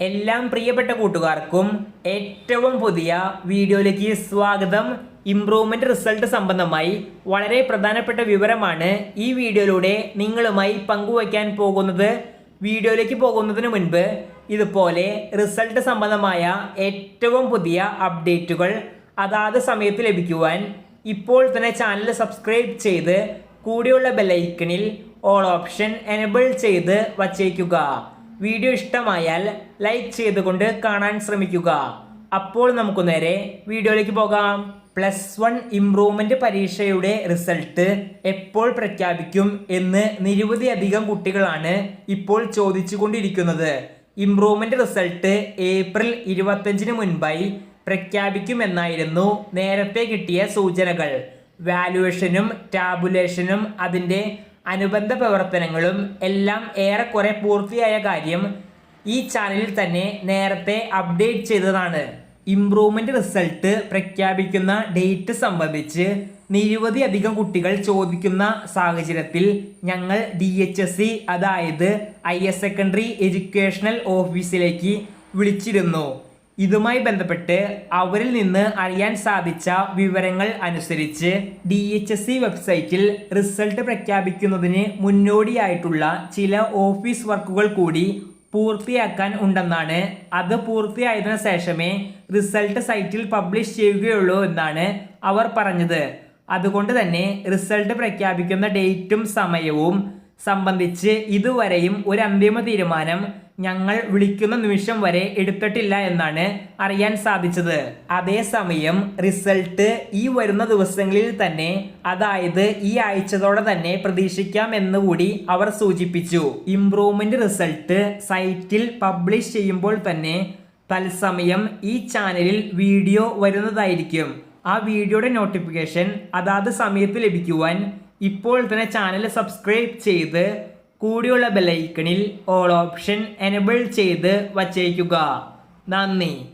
എല്ലാം പ്രിയപ്പെട്ട കൂട്ടുകാർക്കും ഏറ്റവും പുതിയ വീഡിയോയിലേക്ക് സ്വാഗതം. ഇംപ്രൂവ്മെന്റ് റിസൾട്ട് സംബന്ധമായി വളരെ പ്രധാനപ്പെട്ട വിവരമാണ് ഈ വീഡിയോയിലൂടെ നിങ്ങളുമായി പങ്കുവയ്ക്കാൻ പോകുന്നത്. വീഡിയോയിലേക്ക് പോകുന്നതിന് മുൻപ് ഇതുപോലെ റിസൾട്ട് സംബന്ധമായ ഏറ്റവും പുതിയ അപ്ഡേറ്റുകൾ അതാത് സമയത്ത് ലഭിക്കുവാൻ ഇപ്പോൾ തന്നെ ചാനൽ സബ്സ്ക്രൈബ് ചെയ്ത് കൂടെയുള്ള ബെല്ലൈക്കണിൽ ഓൾ ഓപ്ഷൻ എനബിൾ ചെയ്ത് വച്ചേക്കുക. വീഡിയോ ഇഷ്ടമായാൽ ലൈക്ക് ചെയ്തുകൊണ്ട് കാണാൻ ശ്രമിക്കുക. അപ്പോൾ നമുക്ക് നേരെ വീഡിയോയിലേക്ക് പോകാം. പ്ലസ് വൺ ഇംപ്രൂവ്മെന്റ് പരീക്ഷയുടെ റിസൾട്ട് എപ്പോൾ പ്രഖ്യാപിക്കും എന്ന് നിരവധി അധികം കുട്ടികളാണ് ഇപ്പോൾ ചോദിച്ചുകൊണ്ടിരിക്കുന്നത് ഇംപ്രൂവ്മെന്റ് റിസൾട്ട് ഏപ്രിൽ ഇരുപത്തഞ്ചിന് മുൻപായി പ്രഖ്യാപിക്കുമെന്നായിരുന്നു നേരത്തെ കിട്ടിയ സൂചനകൾ. വാലുവേഷനും ടാബുലേഷനും അതിന്റെ അനുബന്ധ പ്രവർത്തനങ്ങളും എല്ലാം ഏറെക്കുറെ പൂർത്തിയായ കാര്യം ഈ ചാനലിൽ തന്നെ നേരത്തെ അപ്ഡേറ്റ് ചെയ്തതാണ്. ഇംപ്രൂവ്മെന്റ് റിസൾട്ട് പ്രഖ്യാപിക്കുന്ന ഡേറ്റ് സംബന്ധിച്ച് നിരവധി അധികം കുട്ടികൾ ചോദിക്കുന്ന സാഹചര്യത്തിൽ ഞങ്ങൾ ഡി എച്ച് എസ് സി അതായത് ഹയർ സെക്കൻഡറി എഡ്യൂക്കേഷണൽ ഓഫീസിലേക്ക് വിളിച്ചിരുന്നു. ഇതുമായി ബന്ധപ്പെട്ട് അവരിൽ നിന്ന് അറിയാൻ സാധിച്ച വിവരങ്ങൾ അനുസരിച്ച് ഡി എച്ച് എസ് സി വെബ്സൈറ്റിൽ റിസൾട്ട് പ്രഖ്യാപിക്കുന്നതിന് മുന്നോടിയായിട്ടുള്ള ചില ഓഫീസ് വർക്കുകൾ കൂടി പൂർത്തിയാക്കാൻ ഉണ്ടെന്നാണ്. അത് പൂർത്തിയായതിനു ശേഷമേ റിസൾട്ട് സൈറ്റിൽ പബ്ലിഷ് ചെയ്യുകയുള്ളൂ എന്നാണ് അവർ പറഞ്ഞത്. അതുകൊണ്ട് തന്നെ റിസൾട്ട് പ്രഖ്യാപിക്കുന്ന ഡേറ്റും സമയവും സംബന്ധിച്ച് ഇതുവരെയും ഒരു അന്തിമ തീരുമാനം ഞങ്ങൾ വിളിക്കുന്ന നിമിഷം വരെ എടുത്തിട്ടില്ല എന്നാണ് അറിയാൻ സാധിച്ചത്. അതേസമയം റിസൾട്ട് ഈ വരുന്ന ദിവസങ്ങളിൽ തന്നെ അതായത് ഈ ആഴ്ചതോടെ തന്നെ പ്രതീക്ഷിക്കാം എന്നുകൂടി അവർ സൂചിപ്പിച്ചു. ഇംപ്രൂവ്മെന്റ് റിസൾട്ട് സൈറ്റിൽ പബ്ലിഷ് ചെയ്യുമ്പോൾ തന്നെ തത്സമയം ഈ ചാനലിൽ വീഡിയോ വരുന്നതായിരിക്കും. ആ വീഡിയോയുടെ നോട്ടിഫിക്കേഷൻ അതാത് സമയത്ത് ലഭിക്കുവാൻ ഇപ്പോൾ തന്നെ ചാനൽ സബ്സ്ക്രൈബ് ചെയ്ത് കൂടിയുള്ള ബെലൈക്കണിൽ ഓൾ ഓപ്ഷൻ എനബിൾ ചെയ്ത് വച്ചേക്കുക. നന്ദി.